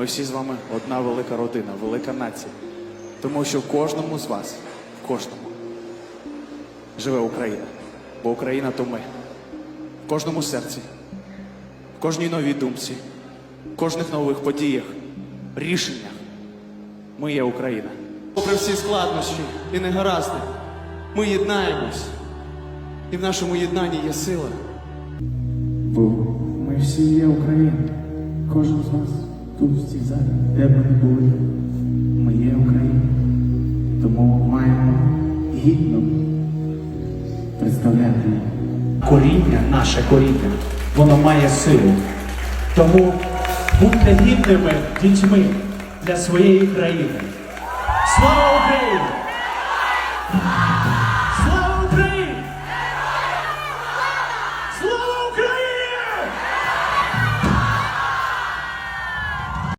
Ми всі з вами одна велика родина, велика нація. Тому що в кожному з вас, в кожному, живе Україна. Бо Україна то ми. В кожному серці, в кожній новій думці, в кожних нових подіях, рішеннях. Ми є Україна. Попри всі складнощі і негаразди, ми єднаємось. І в нашому єднанні є сила. Бо ми всі є Україна. Кожен з вас цій залі, де б ми були. Ми є Україна. Тому маємо гідно представляти коріння, наше коріння, воно має силу. Тому будьте гідними дітьми для своєї країни. Слава Україні!